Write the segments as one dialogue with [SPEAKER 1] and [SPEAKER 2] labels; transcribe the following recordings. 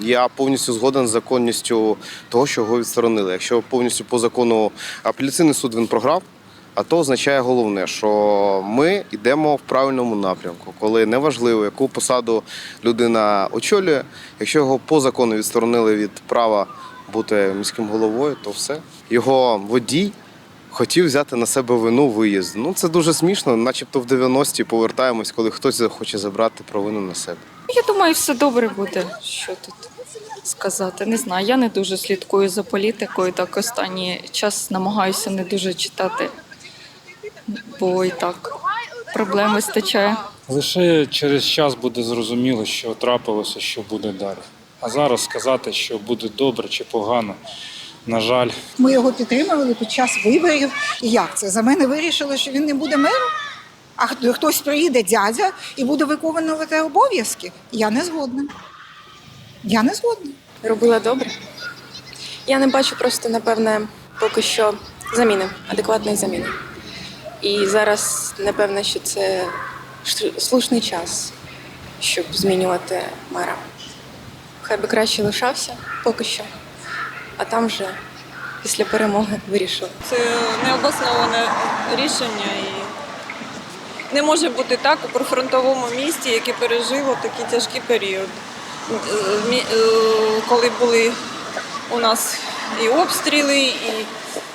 [SPEAKER 1] Я повністю згоден з законністю того, що його відсторонили. Якщо повністю по закону апеляційний суд він програв, а то означає головне, що ми йдемо в правильному напрямку, коли неважливо, яку посаду людина очолює, якщо його по закону відсторонили від права бути міським головою, то все. Його водій хотів взяти на себе вину виїзду. Ну це дуже смішно, начебто в 90-ті повертаємось, коли хтось хоче забрати провину на себе.
[SPEAKER 2] Я думаю, все добре буде. Що тут сказати? Не знаю. Я не дуже слідкую за політикою. Так останній час намагаюся не дуже читати, бо і так проблем вистачає.
[SPEAKER 3] Лише через час буде зрозуміло, що трапилося, що буде далі. А зараз сказати, що буде добре чи погано, на жаль,
[SPEAKER 4] Ми його підтримували під час виборів. І як це? За мене вирішили, що він не буде мером? А хтось приїде дядя і буде виконувати обов'язки? Я не згодна. Я не згодна.
[SPEAKER 5] робила добре. Я не бачу просто, напевне, поки що заміни, адекватної заміни. І зараз, напевне, що це слушний час, щоб змінювати мера. Хай би краще лишався поки що, а там вже після перемоги вирішили.
[SPEAKER 6] Це необосноване рішення і не може бути так у прифронтовому місті, яке пережило такий тяжкий період. Е, е, Коли були у нас і обстріли, і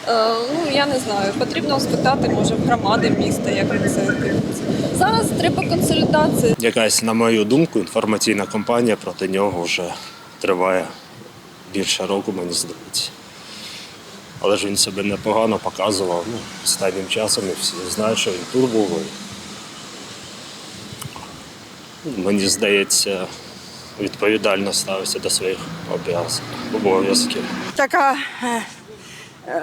[SPEAKER 6] е, ну я не знаю, потрібно спитати, може, громади міста, як це дивиться. Зараз треба консолідація.
[SPEAKER 7] Якась, на мою думку, інформаційна кампанія проти нього вже триває більше року, мені здається. Але ж він себе непогано показував. Ну, останнім часом і всі знають, що він. І, Мені здається, відповідально ставився до своїх обов'яз- обов'язків.
[SPEAKER 8] Така е,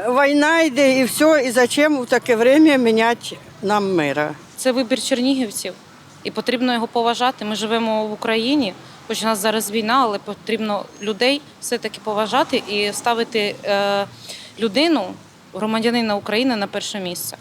[SPEAKER 8] війна йде і все, і зачем в таке время міняти нам мира?
[SPEAKER 9] Це вибір чернігівців, і потрібно його поважати. Ми живемо в Україні, хоч у нас зараз війна, але потрібно людей все-таки поважати і ставити е, людину, громадянина України на перше місце.